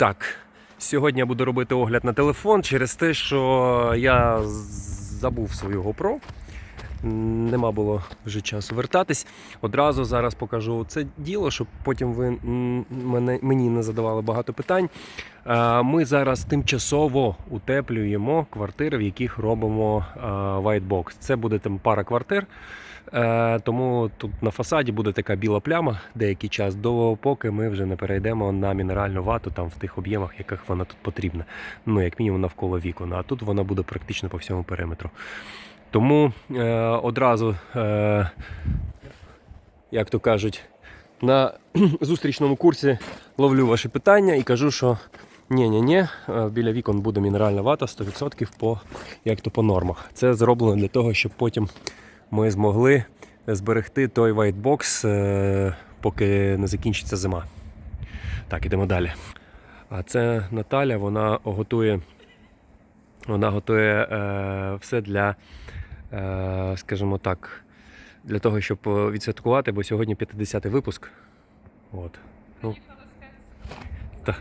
Так, сьогодні я буду робити огляд на телефон через те, що я забув свою GoPro. Нема було вже часу вертатись. Одразу зараз покажу це діло, щоб потім ви мене, мені не задавали багато питань. Е, Ми зараз тимчасово утеплюємо квартири, в яких робимо е, white box. Це буде там пара квартир. Е, Тому тут на фасаді буде така біла пляма деякий час, до поки ми вже не перейдемо на мінеральну вату там в тих об'ємах, яких вона тут потрібна. Ну, як мінімум навколо вікон, а тут вона буде практично по всьому периметру. Тому е, одразу, е, як то кажуть, на зустрічному курсі ловлю ваші питання і кажу, що ні-ні-ні, е, біля вікон буде мінеральна вата 100% по, як то по нормах. Це зроблено для того, щоб потім ми змогли зберегти той whitebox, е, поки не закінчиться зима. Так, ідемо далі. А це Наталя, вона готує, вона готує е, все для, е, скажімо так, для того, щоб відсвяткувати, бо сьогодні 50-й випуск. От. Ну, та.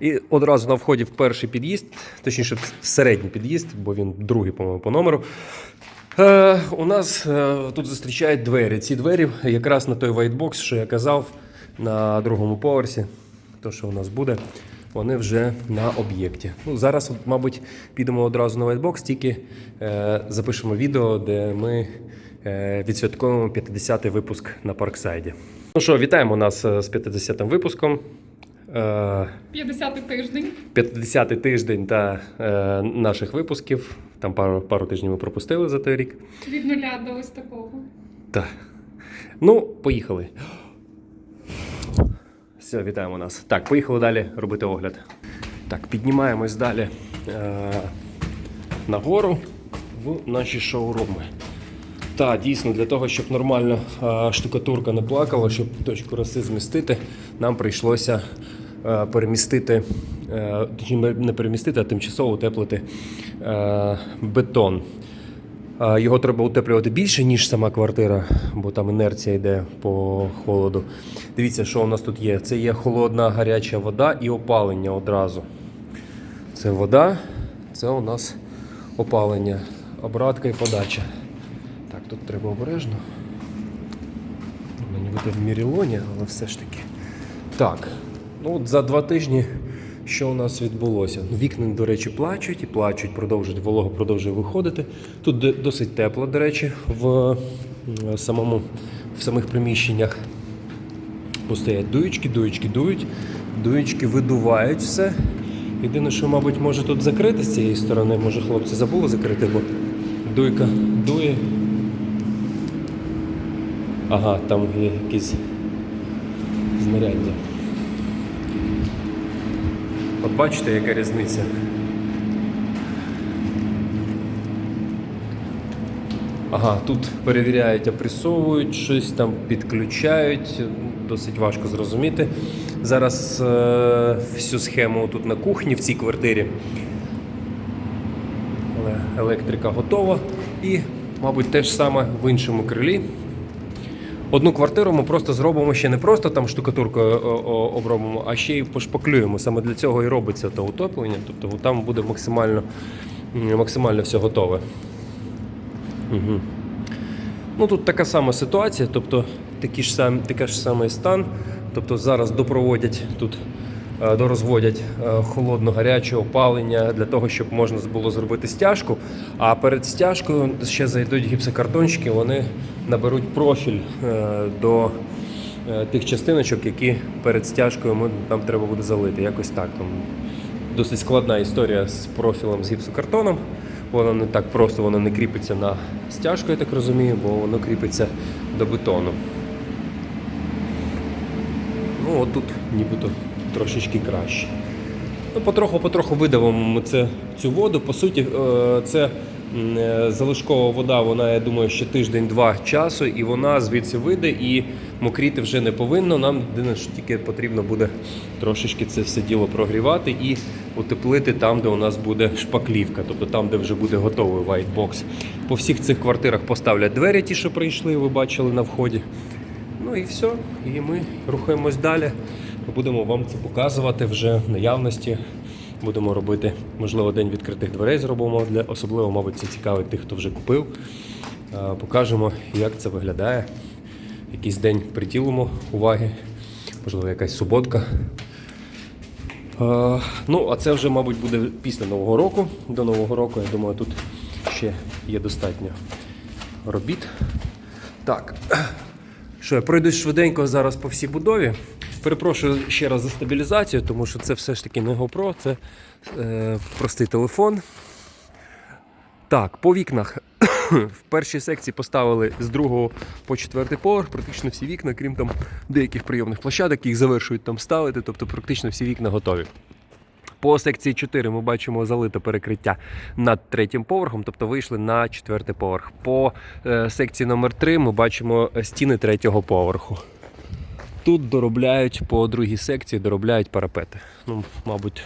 І одразу на вході в перший під'їзд, точніше, в середній під'їзд, бо він другий, по-моєму, по номеру. Е, у нас е, тут зустрічають двері. Ці двері якраз на той вайтбокс, що я казав, на другому поверсі. То, що у нас буде, вони вже на об'єкті. Ну, зараз, мабуть, підемо одразу на вайтбокс, тільки е, запишемо відео, де ми е, відсвяткуємо 50-й випуск на Парксайді. Ну що, вітаємо нас е, з 50-м випуском. Е, 50-й тиждень. 50-й тиждень та е, наших випусків. Там пару, пару тижнів ми пропустили за той рік. Від нуля до ось такого. Так. Ну, поїхали. Все, вітаємо нас. Так, поїхали далі робити огляд. Так, піднімаємось далі е, нагору в наші шоуруми. Так, дійсно, для того, щоб нормально е, штукатурка не плакала, щоб точку роси змістити, нам прийшлося е, перемістити, е, не перемістити, а тимчасово утеплити е, бетон. Е, Його треба утеплювати більше, ніж сама квартира, бо там інерція йде по холоду. Дивіться, що у нас тут є. Це є холодна гаряча вода і опалення одразу. Це вода, це у нас опалення, обратка і подача. Так, тут треба обережно. Воно нібито в мірілоні, але все ж таки. Так, ну от за два тижні що у нас відбулося? Вікна, до речі, плачуть і плачуть, продовжують, волога продовжує виходити. Тут досить тепло, до речі, в самому, в самих приміщеннях. Постоять дуючки, дуючки дують, дуючки видувають все. Єдине, що, мабуть, може тут закрити з цієї сторони, може хлопці забули закрити, бо дуйка дує. Ага, там є якісь знаряддя. Бачите, яка різниця. Ага, тут перевіряють, опресовують щось там, підключають. Досить важко зрозуміти. Зараз е, всю схему тут на кухні в цій квартирі. Але електрика готова. І, мабуть, те ж саме в іншому крилі. Одну квартиру ми просто зробимо ще не просто там штукатуркою о, обробимо, а ще й пошпаклюємо. Саме для цього і робиться то утоплення. Тобто там буде максимально, максимально все готове. Угу. Ну тут така сама ситуація, тобто такий ж сам, такий ж самий стан. Тобто зараз допроводять тут, е, дорозводять е, холодно-гаряче опалення для того, щоб можна було зробити стяжку. А перед стяжкою ще зайдуть гіпсокартончики, вони наберуть профіль е, до е, тих частиночок, які перед стяжкою нам треба буде залити. Якось так. Там досить складна історія з профілем з гіпсокартоном. Воно не так просто, воно не кріпиться на стяжку, я так розумію, бо воно кріпиться до бетону. Ну, от тут нібито трошечки краще. Ну, потроху-потроху видавимо це, цю воду. По суті, е, це е, залишкова вода, вона, я думаю, ще тиждень-два часу, і вона звідси вийде, і мокріти вже не повинно. Нам єдине, що тільки потрібно буде трошечки це все діло прогрівати і утеплити там, де у нас буде шпаклівка, тобто там, де вже буде готовий box. По всіх цих квартирах поставлять двері, ті, що прийшли, ви бачили на вході. Ну і все. І ми рухаємось далі. Будемо вам це показувати вже в наявності. Будемо робити, можливо, день відкритих дверей зробимо для особливо, мабуть, це цікавить тих, хто вже купив. Покажемо, як це виглядає. Якийсь день приділимо уваги, можливо, якась суботка. Ну, а це вже, мабуть, буде після Нового року. До Нового року, я думаю, тут ще є достатньо робіт. Так. Що, я пройдусь швиденько зараз по всій будові. Перепрошую ще раз за стабілізацію, тому що це все ж таки не GoPro, це е, простий телефон. Так, по вікнах. В першій секції поставили з другого по четвертий поверх практично всі вікна, крім там деяких прийомних площадок, їх завершують там ставити, тобто практично всі вікна готові. По секції 4 ми бачимо залите перекриття над третім поверхом, тобто вийшли на четвертий поверх. По е, секції номер 3 ми бачимо е, стіни третього поверху. Тут доробляють по другій секції, доробляють парапети. Ну, мабуть,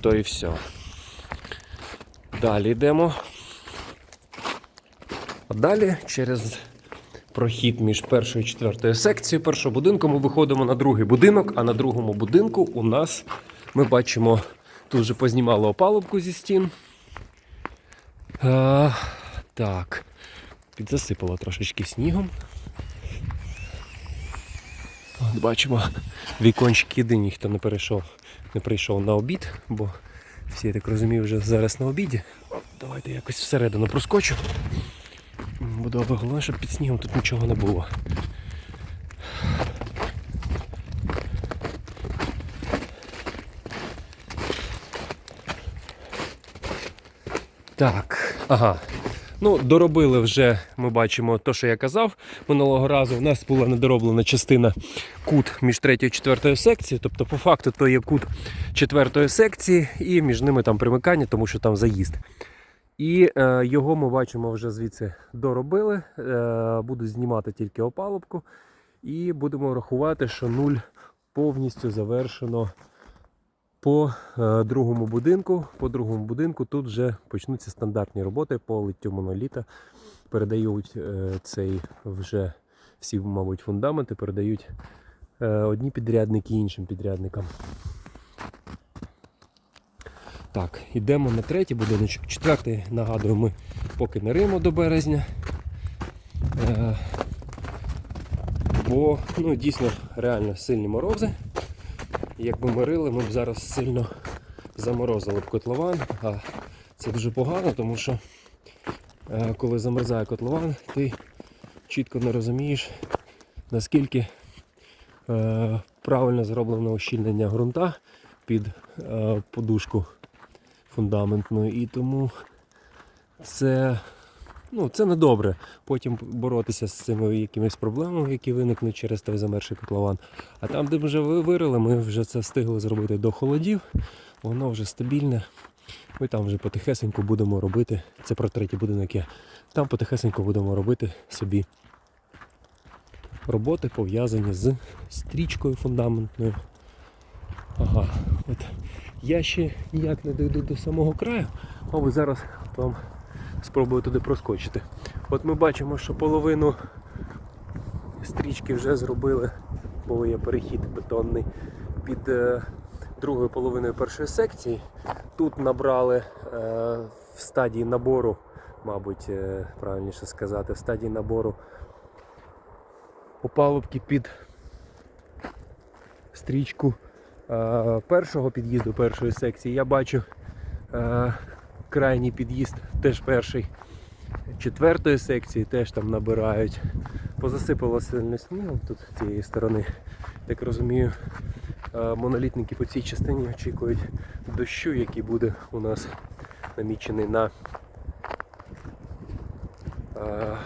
то і все. Далі йдемо. А далі через прохід між першою і четвертою секцією першого будинку ми виходимо на другий будинок, а на другому будинку у нас ми бачимо, тут вже познімало опалубку зі стін. А, так, підзасипало трошечки снігом. Бачимо, вікончик єдині, хто не перейшов, не прийшов на обід, бо всі, я так розумію, вже зараз на обіді. Давайте якось всередину проскочу. Буду головне, щоб під снігом тут нічого не було. Так, ага. Ну, доробили вже, ми бачимо те, що я казав. Минулого разу у нас була недороблена частина кут між третьою і четвертою секцією. Тобто, по факту, то є кут четвертої секції, і між ними там примикання, тому що там заїзд. І е, його ми бачимо вже звідси доробили. Е, буду знімати тільки опалубку. І будемо рахувати, що нуль повністю завершено по е, другому будинку. По другому будинку тут вже почнуться стандартні роботи по литтю моноліта. Передають е, цей вже всі, мабуть, фундаменти, передають е, одні підрядники іншим підрядникам. Так, йдемо на третій будиночок. Четвертий, нагадую, ми поки не римо до березня. Бо ну, дійсно реально сильні морози. Якби ми рили, ми б зараз сильно заморозили б котлован. А це дуже погано, тому що е, коли замерзає котлован, ти чітко не розумієш, наскільки е, правильно зроблено ощільнення ґрунта під е, подушку фундаментну. І тому це, ну, це не добре. Потім боротися з цими якимись проблемами, які виникнуть через той замерший котлован. А там, де ми вже вирили, ми вже це встигли зробити до холодів. Воно вже стабільне. Ми там вже потихесеньку будемо робити. Це про третій будинок є. Там потихесеньку будемо робити собі роботи пов'язані з стрічкою фундаментною. Ага, от я ще ніяк не дойду до самого краю, мабуть, зараз вам спробую туди проскочити. От ми бачимо, що половину стрічки вже зробили, бо є перехід бетонний під е, другою половиною першої секції. Тут набрали е, в стадії набору, мабуть, е, правильніше сказати, в стадії набору опалубки під стрічку е, першого під'їзду першої секції. Я бачу е, крайній під'їзд, теж перший четвертої секції, теж там набирають. Позасипало сильно снігом тут з цієї сторони. Як розумію, е, монолітники по цій частині очікують дощу, який буде у нас намічений на е,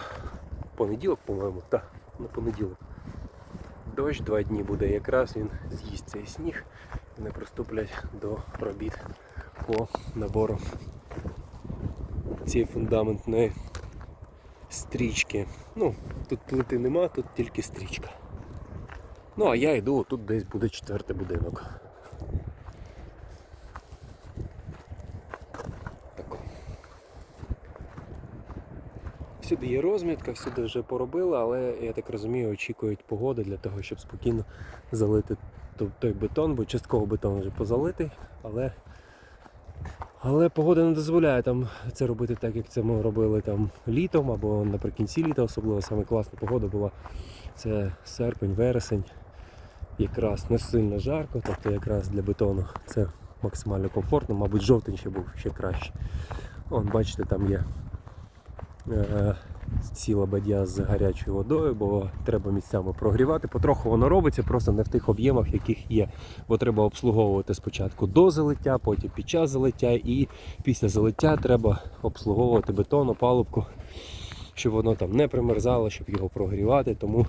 понеділок, по-моєму. Так, на понеділок. Дощ два дні буде, якраз він з'їсть цей сніг і не приступлять до робіт по набору цієї фундаментної стрічки. Ну, тут плити нема, тут тільки стрічка. Ну, а я йду, тут десь буде четвертий будинок. Так. Всюди є розмітка, всюди вже поробили, але я так розумію, очікують погоди для того, щоб спокійно залити той бетон, бо частково бетон вже позалитий, але, але погода не дозволяє там це робити так, як це ми робили там літом або наприкінці літа, особливо саме класна погода була. Це серпень, вересень. Якраз не сильно жарко, тобто якраз для бетону це максимально комфортно, мабуть, жовтень ще був ще краще. Вон, бачите, там є е, ціла бадья з гарячою водою, бо треба місцями прогрівати. Потроху воно робиться, просто не в тих об'ємах, яких є. Бо треба обслуговувати спочатку до залиття, потім під час залиття і після залиття треба обслуговувати бетон, опалубку, щоб воно там не примерзало, щоб його прогрівати. Тому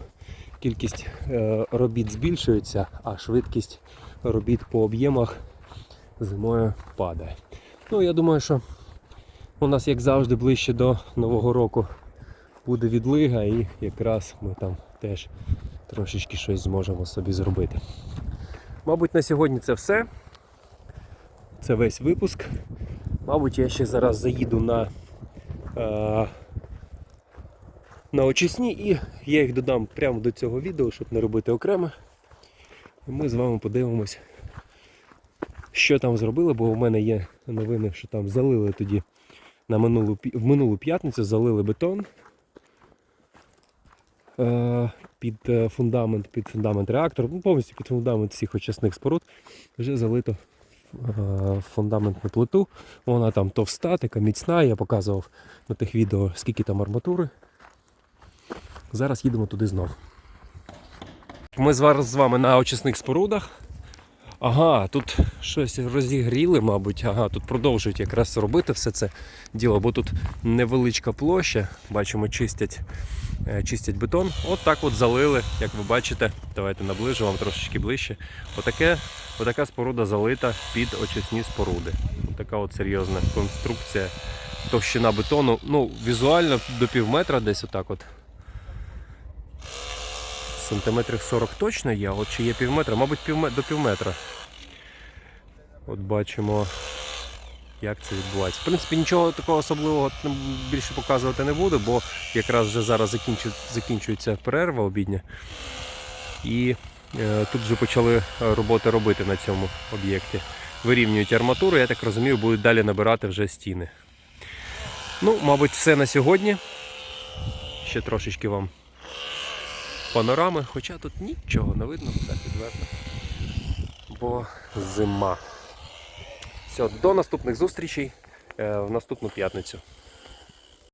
кількість е, робіт збільшується, а швидкість робіт по об'ємах зимою падає. Ну, я думаю, що у нас, як завжди, ближче до Нового року буде відлига, і якраз ми там теж трошечки щось зможемо собі зробити. Мабуть, на сьогодні це все. Це весь випуск. Мабуть, я ще зараз заїду на, е, на очисні і я їх додам прямо до цього відео, щоб не робити окремо. І ми з вами подивимось, що там зробили, бо у мене є новини, що там залили тоді на минулу, в минулу п'ятницю залили бетон під е, фундамент, під фундамент реактора, ну, повністю під фундамент всіх очисних споруд. Вже залито е, фундаментну плиту. Вона там товста, така міцна. Я показував на тих відео, скільки там арматури. Зараз їдемо туди знов. Ми зараз з вами на очисних спорудах. Ага, тут щось розігріли, мабуть. Ага, тут продовжують якраз робити все це діло, бо тут невеличка площа. Бачимо, чистять, е, чистять бетон. От так от залили, як ви бачите. Давайте наближу вам трошечки ближче. Отаке, отака споруда залита під очисні споруди. Така от серйозна конструкція. Товщина бетону, ну, візуально до пів метра десь отак от. Сантиметрів 40 точно є, от чи є пів метра, мабуть, пів до пів метра. От бачимо, як це відбувається. В принципі, нічого такого особливого більше показувати не буду, бо якраз вже зараз закінчу, закінчується перерва обідня. І е, тут вже почали роботи робити на цьому об'єкті. Вирівнюють арматуру, я так розумію, будуть далі набирати вже стіни. Ну, мабуть, все на сьогодні. Ще трошечки вам панорами, хоча тут нічого не видно, все підверто. Бо зима. Все, до наступних зустрічей е, в наступну п'ятницю.